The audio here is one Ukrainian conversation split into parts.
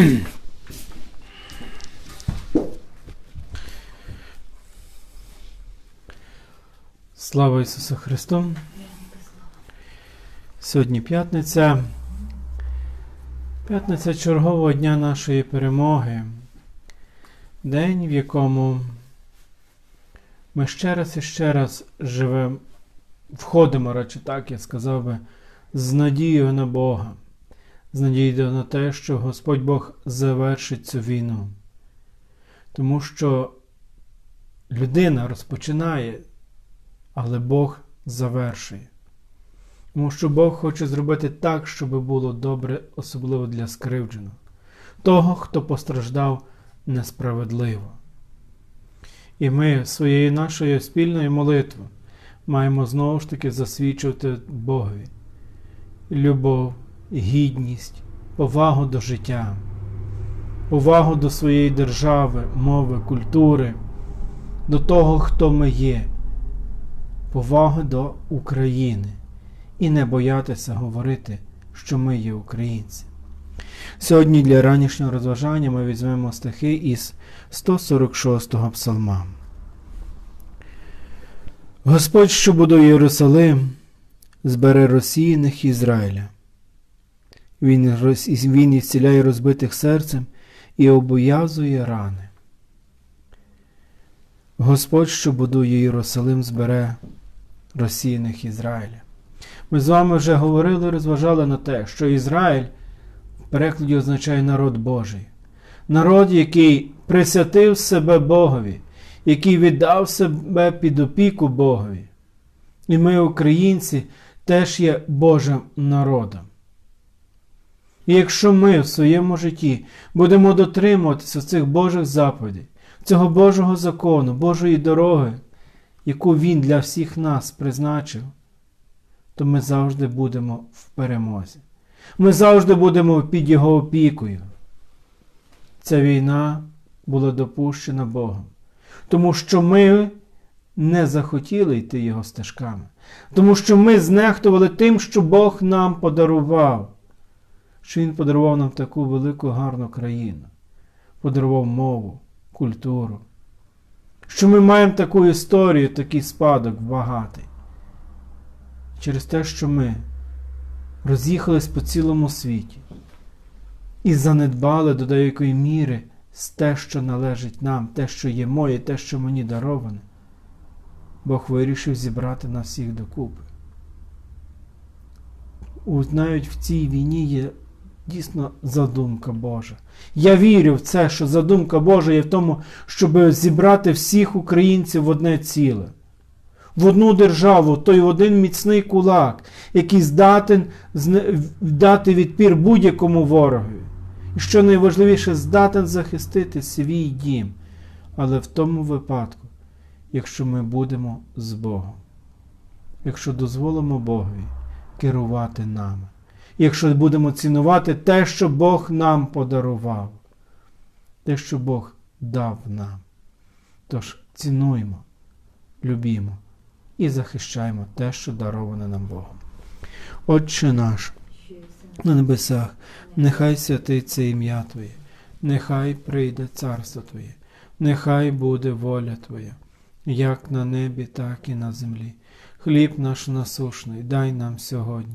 Слава Ісусу Христу! Сьогодні п'ятниця. П'ятниця чергового дня нашої перемоги. День, в якому ми ще раз і ще раз живемо, входимо, радше так, я сказав би, з надією на Бога, з надією на те, що Господь Бог завершить цю війну. Тому що людина розпочинає, але Бог завершує. Тому що Бог хоче зробити так, щоб було добре, особливо для скривдженого, того, хто постраждав несправедливо. І ми своєю нашою спільною молитвою маємо знову ж таки засвідчувати Богові любов, гідність, повагу до життя, повагу до своєї держави, мови, культури, до того, хто ми є, повагу до України і не боятися говорити, що ми є українці. Сьогодні для ранішнього розважання ми візьмемо стихи із 146-го псалма. Господь, що будує Єрусалим, збере розсіяних Ізраїля. Він, роз- він ісціляє розбитих серцем і обов'язує рани. Господь, що будує Єрусалим, збере розсіяних Ізраїля. Ми з вами вже говорили, розважали на те, що Ізраїль в перекладі означає народ Божий. Народ, який присвятив себе Богові, який віддав себе під опіку Богові. І ми, українці, теж є Божим народом. І якщо ми в своєму житті будемо дотримуватися цих Божих заповідей, цього Божого закону, Божої дороги, яку Він для всіх нас призначив, то ми завжди будемо в перемозі. Ми завжди будемо під Його опікою. Ця війна була допущена Богом, тому що ми не захотіли йти Його стежками, тому що ми знехтували тим, що Бог нам подарував, що Він подарував нам таку велику гарну країну, подарував мову, культуру, що ми маємо таку історію, такий спадок багатий через те, що ми роз'їхались по цілому світі і занедбали до деякої міри те, що належить нам, те, що є моє, те, що мені дароване, Бог вирішив зібрати нас всіх докупи. Навіть в цій війні є дійсно задумка Божа. Я вірю в це, що задумка Божа є в тому, щоб зібрати всіх українців в одне ціле в одну державу, той один міцний кулак, який здатен дати відпір будь-якому ворогові. І що найважливіше, здатен захистити свій дім. Але в тому випадку, якщо ми будемо з Богом, якщо дозволимо Богові керувати нами, якщо будемо цінувати те, що Бог нам подарував, те, що Бог дав нам. Тож цінуємо, любімо і захищаємо те, що дароване нам Богом. Отче наш, на небесах, нехай святиться ім'я Твоє, нехай прийде царство Твоє, нехай буде воля Твоя, як на небі, так і на землі. Хліб наш насушний, дай нам сьогодні,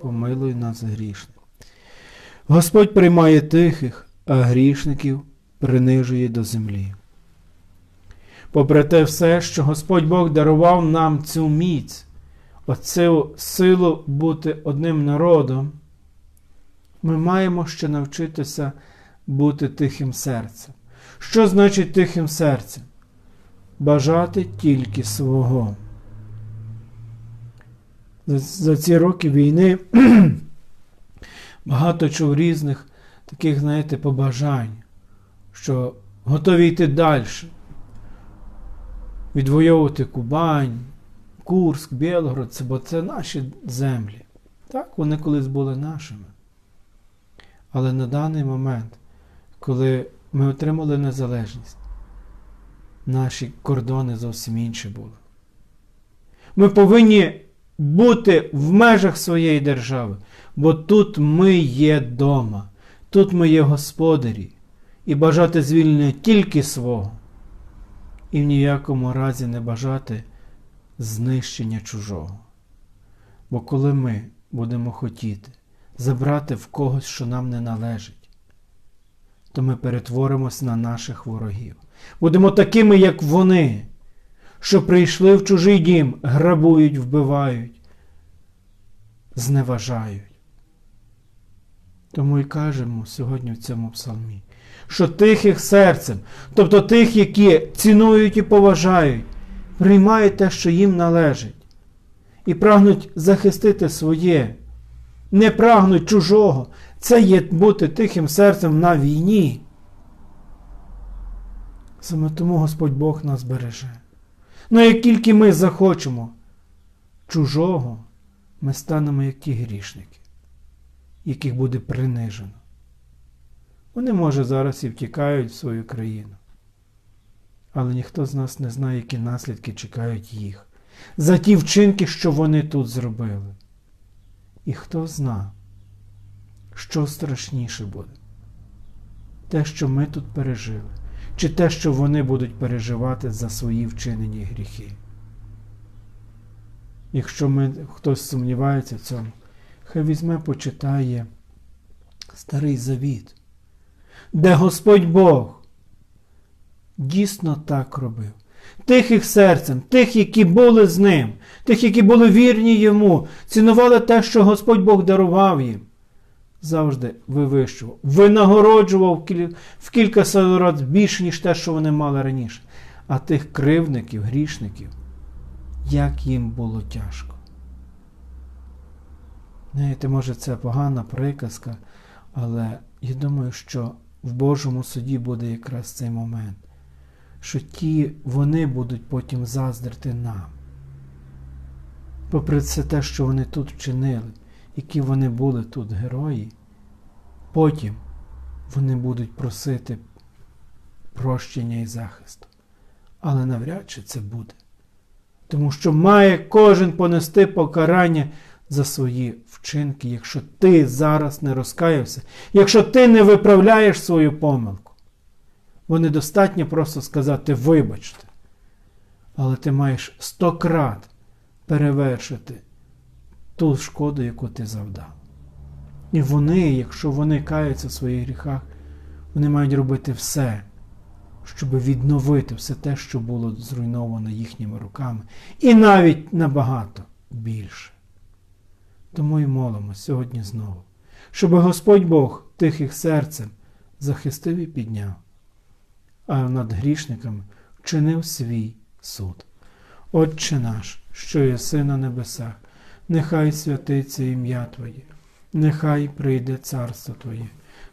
помилуй нас грішне. Господь приймає тихих, а грішників принижує до землі. Попри те все, що Господь Бог дарував нам цю міць, оцю силу бути одним народом, ми маємо ще навчитися бути тихим серцем. Що значить тихим серцем? Бажати тільки свого. За, ці роки війни багато чув різних таких, знаєте, побажань, що готові йти далі, відвоювати Кубань, Курск, Білгород, бо це наші землі. Так, вони колись були нашими. Але на даний момент, коли ми отримали незалежність, наші кордони зовсім інші були. Ми повинні бути в межах своєї держави, бо тут ми є дома, тут ми є господарі, і бажати звільнення тільки свого, і в ніякому разі не бажати знищення чужого. Бо коли ми будемо хотіти забрати в когось, що нам не належить, то ми перетворимось на наших ворогів. Будемо такими, як вони, що прийшли в чужий дім, грабують, вбивають, зневажають. Тому і кажемо сьогодні в цьому псалмі, що тихих серцем, тобто тих, які цінують і поважають, приймають те, що їм належить, і прагнуть захистити своє, не прагнуть чужого. Це є бути тихим серцем на війні. Саме тому Господь Бог нас береже. Ну як тільки ми захочемо чужого, ми станемо як ті грішники, яких буде принижено. Вони, може, зараз і втікають в свою країну. Але ніхто з нас не знає, які наслідки чекають їх за ті вчинки, що вони тут зробили. І хто зна, що страшніше буде? Те, що ми тут пережили, чи те, що вони будуть переживати за свої вчинені гріхи. Якщо ми, хтось сумнівається в цьому, хай візьме, почитає Старий Завіт, де Господь Бог дійсно так робив. Тихих серцем, тих, які були з ним, тих, які були вірні йому, цінували те, що Господь Бог дарував їм. Завжди вивищував, винагороджував в кілька разів більше, ніж те, що вони мали раніше. А тих кривдників, грішників, як їм було тяжко. Знаєте, може, це погана приказка, але я думаю, що в Божому суді буде якраз цей момент що ті вони будуть потім заздрити нам. Попри це те, що вони тут вчинили, які вони були тут герої, потім вони будуть просити прощення і захисту. Але навряд чи це буде. Тому що має кожен понести покарання за свої вчинки, якщо ти зараз не розкаявся, якщо ти не виправляєш свою помилку. Бо недостатньо просто сказати вибачте. Але ти маєш сто крат перевершити ту шкоду, яку ти завдав. І вони, якщо вони каються в своїх гріхах, вони мають робити все, щоб відновити все те, що було зруйновано їхніми руками, і навіть набагато більше. Тому і молимо сьогодні знову, щоб Господь Бог тихих серцем захистив і підняв а над грішниками вчинив свій суд. Отче наш, що єси на небесах, нехай святиться ім'я Твоє, нехай прийде царство Твоє,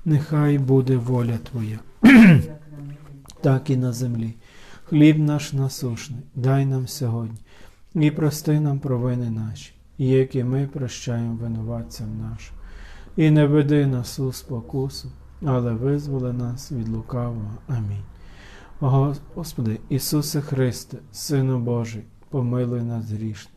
нехай буде воля Твоя, так і на землі. Хліб наш насушний, дай нам сьогодні, і прости нам провини наші, як і ми прощаємо винуватцям нашим. І не веди нас у спокусу, але визволи нас від лукавого. Амінь. Господи, Ісусе Христе, Сину Божий, помилуй нас грішне.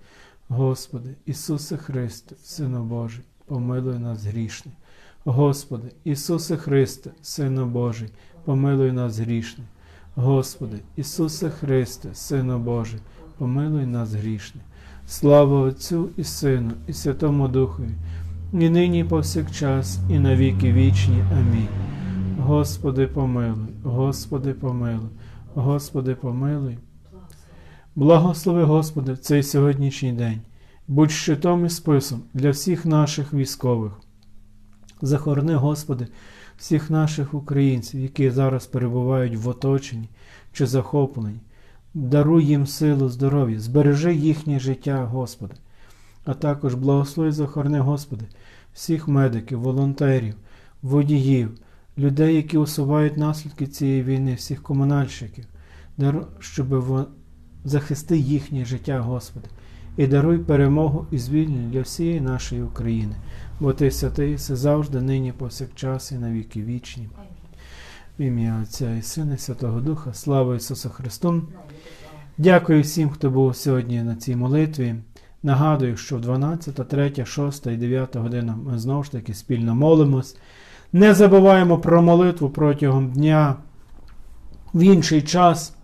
Господи, Ісусе Христе, Сино Божий, помилуй нас грішних. Господи, Ісусе Христе, Сино Божий, помилуй нас грішних. Господи, Ісусе Христе, Сино Божий, помилуй нас грішних. Слава Отцю і Сину, і Святому Духові, і нині, і повсякчас, і на віки вічні. Амінь. Господи, помилуй, Господи, помилуй, Господи, помилуй. Благослови, Господи, цей сьогоднішній день. Будь щитом і списом для всіх наших військових. Захорони, Господи, всіх наших українців, які зараз перебувають в оточенні чи захопленні. Даруй їм силу, здоров'я, збережи їхнє життя, Господи. А також благослови, захорони, Господи, всіх медиків, волонтерів, водіїв, людей, які усувають наслідки цієї війни, всіх комунальщиків, щоб захисти їхнє життя, Господи, і даруй перемогу і звільнення для всієї нашої України, бо Ти святий, все завжди, нині, повсякчас і на віки вічні. В ім'я Отця і Сина, і Святого Духа, слава Ісусу Христу! Дякую всім, хто був сьогодні на цій молитві. Нагадую, що в 12, 3, 6 і 9 година ми знову ж таки спільно молимось. Не забуваємо про молитву протягом дня. В інший час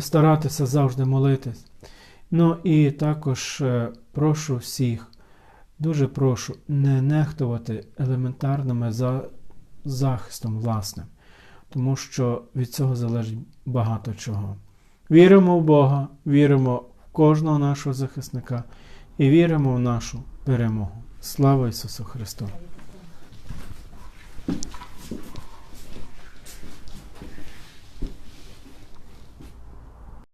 старатися завжди молитись. Ну і також е, прошу всіх, дуже прошу не нехтувати елементарними за... захистом власним, тому що від цього залежить багато чого. Віримо в Бога, віримо в кожного нашого захисника і віримо в нашу перемогу. Слава Ісусу Христу!